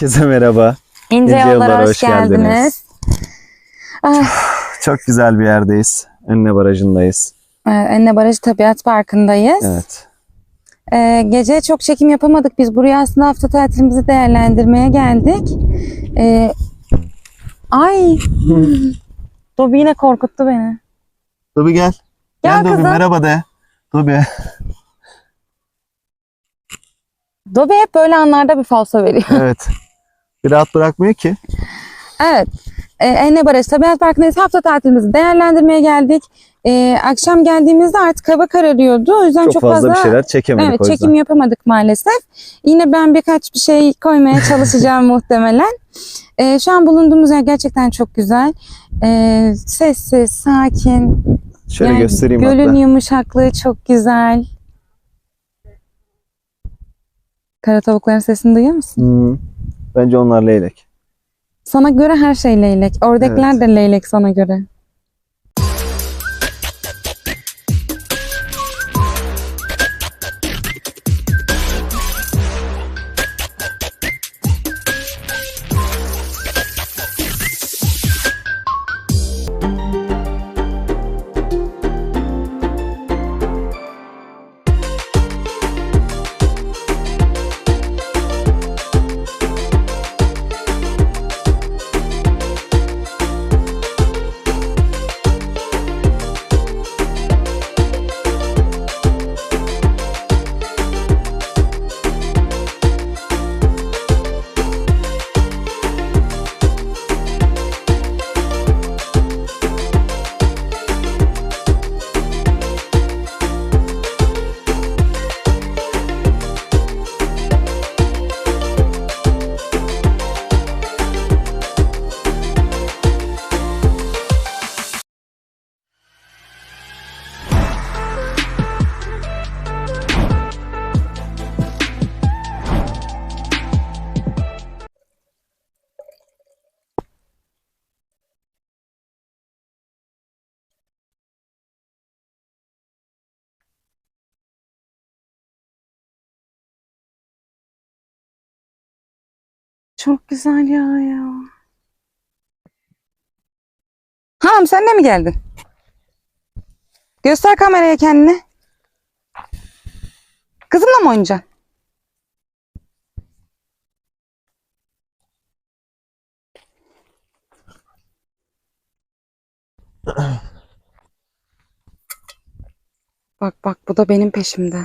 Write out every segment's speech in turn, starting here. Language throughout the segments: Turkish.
Herkese merhaba. İnce, İnce Yollara hoş, geldiniz. geldiniz. Ah, Çok güzel bir yerdeyiz. Önüne barajındayız. e, Enne Barajı Tabiat Parkı'ndayız. Evet. Ee, gece çok çekim yapamadık. Biz buraya aslında hafta tatilimizi değerlendirmeye geldik. Ee, ay. Dobi yine korkuttu beni. Dobi gel. Gel Gel Dobi kızım. merhaba de. Dobi. Dobi hep böyle anlarda bir falso veriyor. Evet. Bir rahat bırakmıyor ki. evet. Ee, Enne Barajı Tabiat Parkı'ndayız. Hafta tatilimizi değerlendirmeye geldik. Ee, akşam geldiğimizde artık hava kararıyordu. O yüzden Çok, çok, fazla, bir şeyler çekemedik Evet o yüzden. çekim yapamadık maalesef. Yine ben birkaç bir şey koymaya çalışacağım muhtemelen. Ee, şu an bulunduğumuz yer gerçekten çok güzel. Ee, sessiz, sakin. Şöyle Yani göstereyim Gölün hatta. yumuşaklığı çok güzel. Kara tavukların sesini duyuyor musun? Hmm. Bence onlar leylek. Sana göre her şey leylek. Oradakiler Evet. de leylek sana göre. Çok güzel ya ya. Hanım sen de mi geldin? Göster kameraya kendini. Kızımla mı oynayacaksın? Bak bak bu da benim peşimde.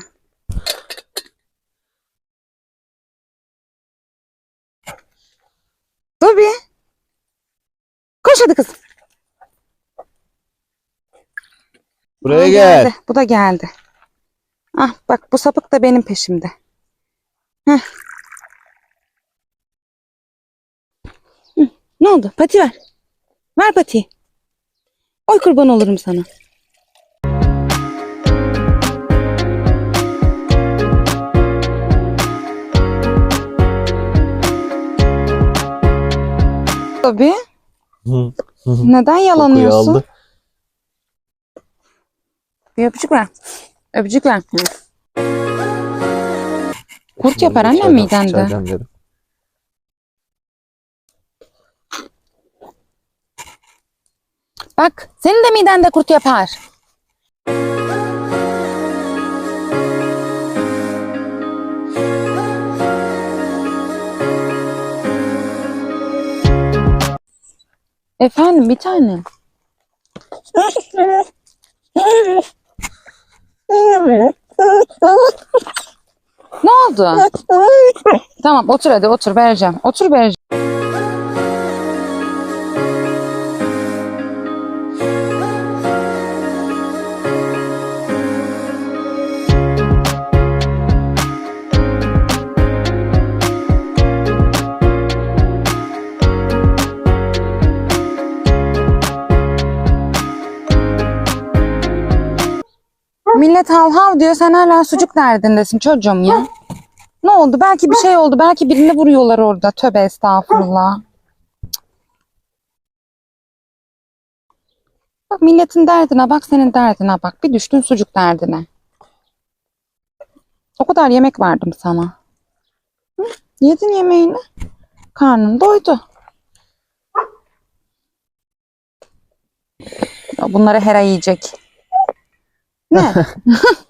Hadi kızım. Buraya Aa, gel. geldi. Bu da geldi. Ah bak bu sapık da benim peşimde. Heh. Hı, Ne oldu? Pati ver. Ver patiyi. Oy kurban olurum sana. Tabii. Neden yalanıyorsun? aldı. Bir öpücük ver. Öpücük ver. Kurt yapar annem midende. dedim. Bak senin de midende kurt yapar. Efendim bir tane. Ne oldu? Tamam otur hadi otur vereceğim. Otur vereceğim. Diyor sen hala sucuk derdindesin çocuğum ya. Ne oldu? Belki bir şey oldu. Belki birini vuruyorlar orada. Tövbe estağfurullah. Bak milletin derdine bak senin derdine bak. Bir düştün sucuk derdine. O kadar yemek verdim sana. Yedin yemeğini. Karnın doydu. Bunları Hera yiyecek. Ne?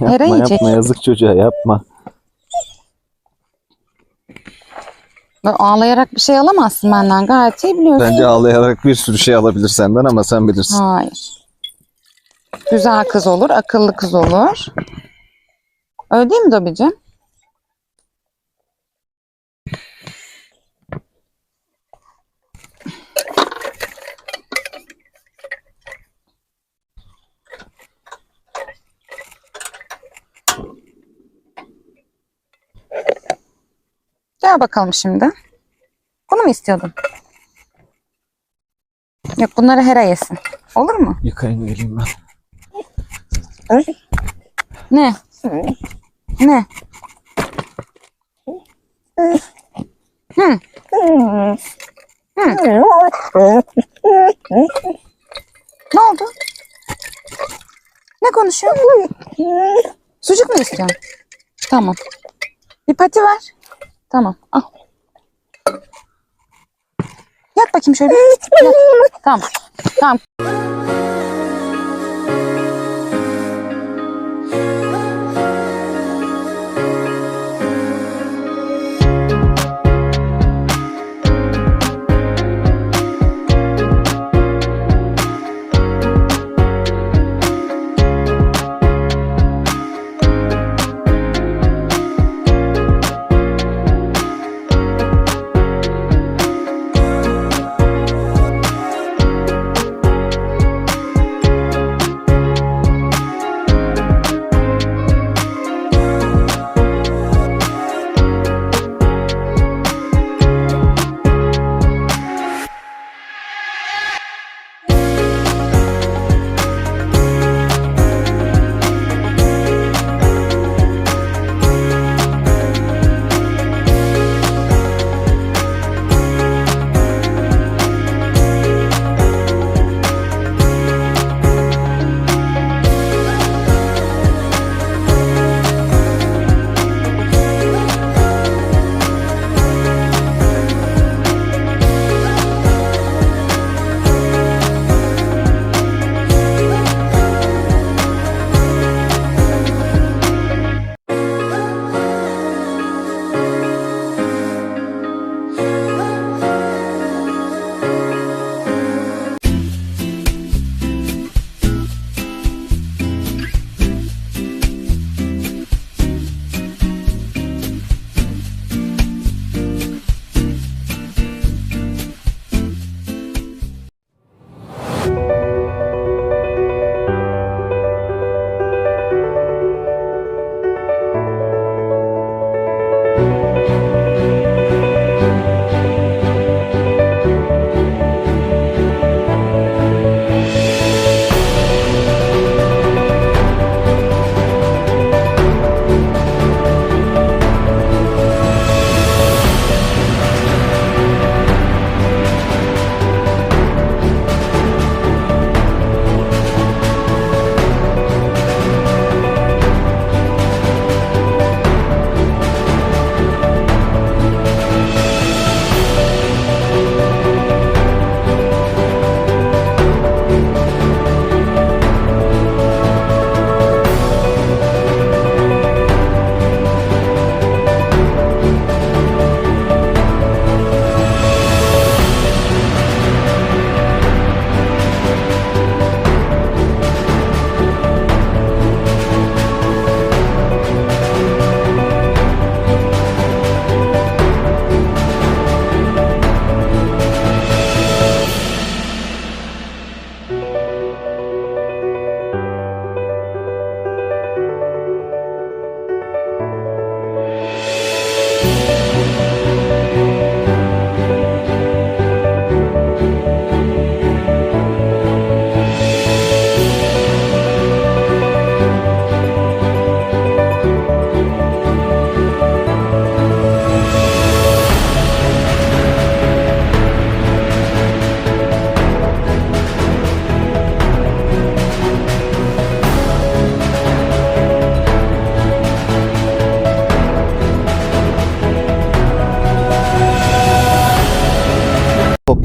Yapma yiyecek. yapma yazık çocuğa yapma. Böyle ağlayarak bir şey alamazsın benden. Gayet iyi biliyorsun. Bence ağlayarak bir sürü şey alabilir senden ama sen bilirsin. Hayır. Güzel kız olur, akıllı kız olur. Öyle değil mi Dobicim? Gel bakalım şimdi. Bunu mu istiyordun? Yok bunları Hera yesin. Olur mu? Yıkayın geleyim ben. Ne? Ne? Hı. Hı. Ne oldu? Ne konuşuyorsun? Sucuk mu istiyorsun? Tamam. Bir pati ver. Tamam. Al. Yat bakayım şöyle. Yat. Tamam. Tamam.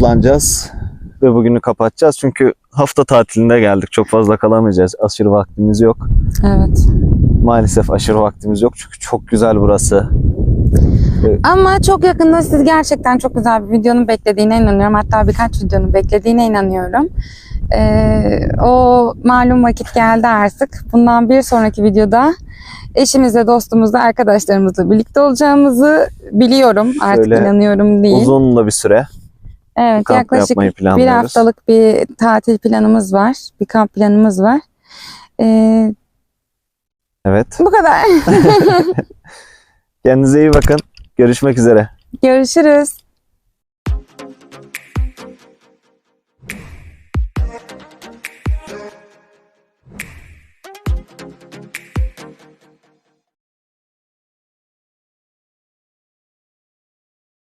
Toplanacağız ve bugünü kapatacağız. Çünkü hafta tatilinde geldik. Çok fazla kalamayacağız. Aşırı vaktimiz yok. Evet. Maalesef aşırı vaktimiz yok. Çünkü çok güzel burası. Ama çok yakında siz gerçekten çok güzel bir videonun beklediğine inanıyorum. Hatta birkaç videonun beklediğine inanıyorum. Ee, o malum vakit geldi artık. Bundan bir sonraki videoda eşimizle, dostumuzla, arkadaşlarımızla birlikte olacağımızı biliyorum. Artık Şöyle inanıyorum değil. Uzun da bir süre evet, kamp yaklaşık bir haftalık bir tatil planımız var. Bir kamp planımız var. Ee, Evet. bu kadar. Kendinize iyi bakın. Görüşmek üzere. Görüşürüz.